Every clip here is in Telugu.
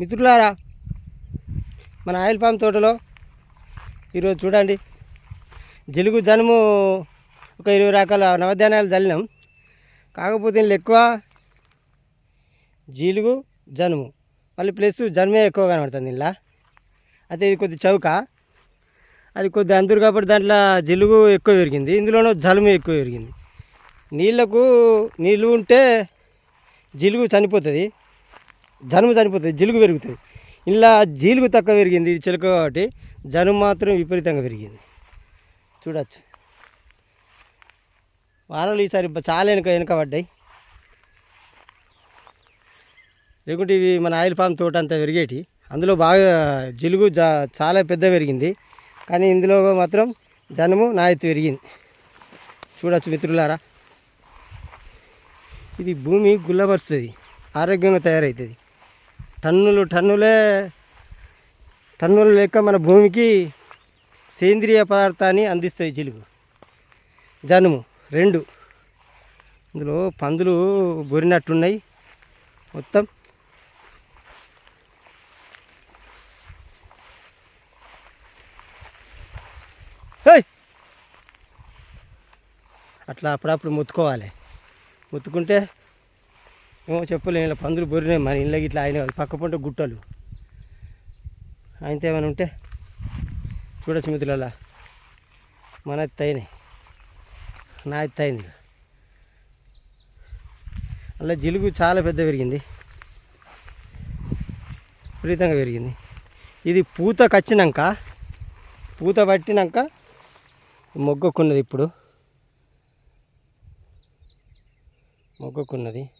మిత్రులారా మన ఆయిల్ పామ్ తోటలో ఈరోజు చూడండి జలుగు జనుము ఒక ఇరవై రకాల నవధాన్యాలు చల్లినాం కాకపోతే ఎక్కువ జీలుగు జనుము. మళ్ళీ ప్లస్ జనుమే ఎక్కువ కనబడుతుంది ఇలా అయితే ఇది కొద్ది చౌక. అది కొద్ది అందరు కాబట్టి దాంట్లో జిలుగు ఎక్కువ పెరిగింది. ఇందులోనూ జలుము ఎక్కువ పెరిగింది. నీళ్ళకు నీళ్ళు ఉంటే జిలుగు చనిపోతుంది. జనుము చనిపోతుంది జిలుగు పెరుగుతుంది ఇలా జీలుగు తక్కువ పెరిగింది ఇది చిలక కాబట్టి జనుము మాత్రం విపరీతంగా పెరిగింది. చూడచ్చు. వానలు ఈసారి చాలా వెనుక వెనుక పడ్డాయి. లేకుంటే ఇవి మన ఆయిల్ ఫామ్ తోట అంతా పెరిగేటి. అందులో బాగా జిలుగు జా చాలా పెద్ద పెరిగింది. కానీ ఇందులో మాత్రం జనము నాయత్తు పెరిగింది. చూడచ్చు మిత్రులారా. ఇది భూమి గుల్లపరుస్తుంది ఆరోగ్యంగా తయారవుతుంది టన్నులు టన్నులే టన్నుల లెక్క మన భూమికి సేంద్రియ పదార్థాన్ని అందిస్తాయి జిలుగు జనుము రెండు. ఇందులో పందులు బొరినట్టున్నాయి. మొత్తం అట్లా అప్పుడప్పుడు ముత్తుకోవాలి. ముత్తుకుంటే ఏమో చెప్పలేము ఇలా పందులు బొరినాయి మన ఇళ్ళకి ఇట్లా ఆయన పక్క పంట గుట్టలు. ఆయనతో ఏమైనా ఉంటే చూడొచ్చు మిత్రుల మన తైనాయి నా తైంది అలా జిలుగు చాలా పెద్ద పెరిగింది. విపరీతంగా పెరిగింది. ఇది పూతకు వచ్చినాక పూత పట్టినాక మొగ్గకున్నది ఇప్పుడు. మొగ్గకున్నది.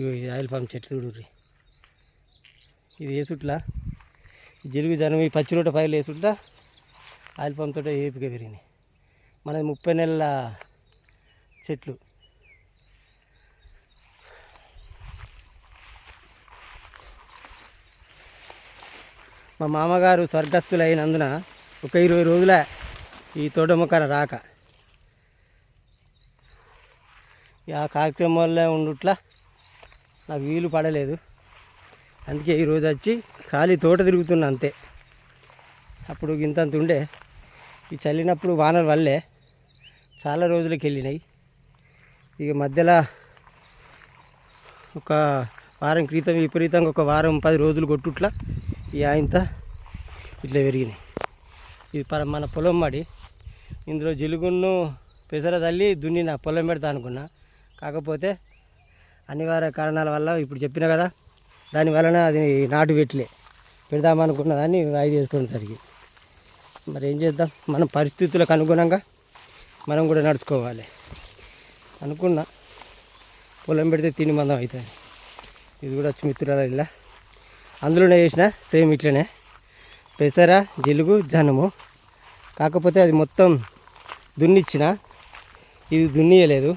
ఇగో ఇది ఆయిల్ పామ్ చెట్లు చూడుర్రి. ఇది వేసుట్లా. జిలుగు జనం ఈ పచ్చి నూట పైలు వేసుంటా ఆయిల్ పామ్ తోట ఏపుగా పెరిగినాయి. మన ముప్పై నెలల చెట్లు. మా మామగారు స్వర్గస్థులు అయినందున ఒక ఇరవై రోజుల ఈ తోట మొక్కల రాక. ఇక ఆ కార్యక్రమాల్లో ఉండుట్లా నాకు వీలు పడలేదు. అందుకే ఈరోజు వచ్చి ఖాళీ తోట తిరుగుతున్నా అంతే. అప్పుడు ఇంతంత ఉండే. ఈ చల్లినప్పుడు వానల వల్లే చాలా రోజులకి వెళ్ళినాయి. ఇక మధ్యలో ఒక వారం క్రితం విపరీతంగా ఒక వారం పది రోజులు కొట్టుట్లా ఈ ఆయంత ఇట్లా పెరిగినాయి. ఇది పర మన పొలం మాడి. ఇందులో జిలుగును పెసర తల్లి దున్నిన పొలం పెడతా అనుకున్నా. కాకపోతే అనివార్య కారణాల వల్ల ఇప్పుడు చెప్పిన కదా దాని వలన అది నాటు పెట్టలే. పెడదామనుకున్న దాన్ని వాయిదా చేసుకోవడం మరి ఏం చేద్దాం? మన పరిస్థితులకు అనుగుణంగా మనం కూడా నడుచుకోవాలి. అనుకున్నా. పొలం పెడితే తిని మందం అవుతుంది. ఇది కూడా వచ్చి మిత్రుల ఇలా. అందులోనే చేసిన సేమ్ ఇట్లనే. పెసర జిలుగు జనము. కాకపోతే అది మొత్తం దున్నిచ్చిన ఇది దున్నియలేదు.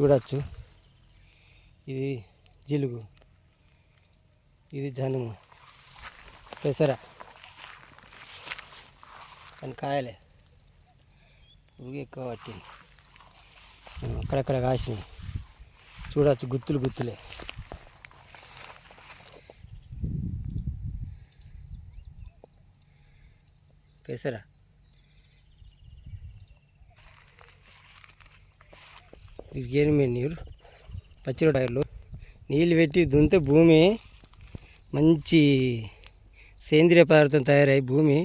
చూడచ్చు. ఇది జిలుగు. ఇది జనుము. పెసర. కానీ కాయలే. పురుగు ఎక్కువ పట్టింది. ఆ, అక్కడక్కడ కాసినాయి. చూడవచ్చు గుత్తులు గుత్తులే. పెసర. ఇరిగేని మెన్యూర్ పచ్చిరో టైర్లు. నీళ్ళు పెట్టి దున్నితే భూమి మంచి సేంద్రియ పదార్థం తయారై భూమి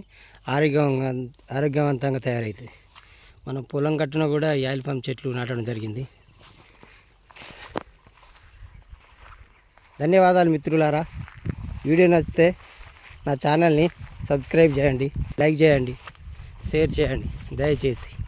ఆరోగ్యంగా ఆరోగ్యవంతంగా తయారవుతుంది మనం పొలం కట్టినా కూడా ఈ ఆయిల్ చెట్లు నాటడం జరిగింది. ధన్యవాదాలు మిత్రులారా. వీడియో నచ్చితే నా ఛానల్ని సబ్స్క్రైబ్ చేయండి లైక్ చేయండి షేర్ చేయండి. దయచేసి.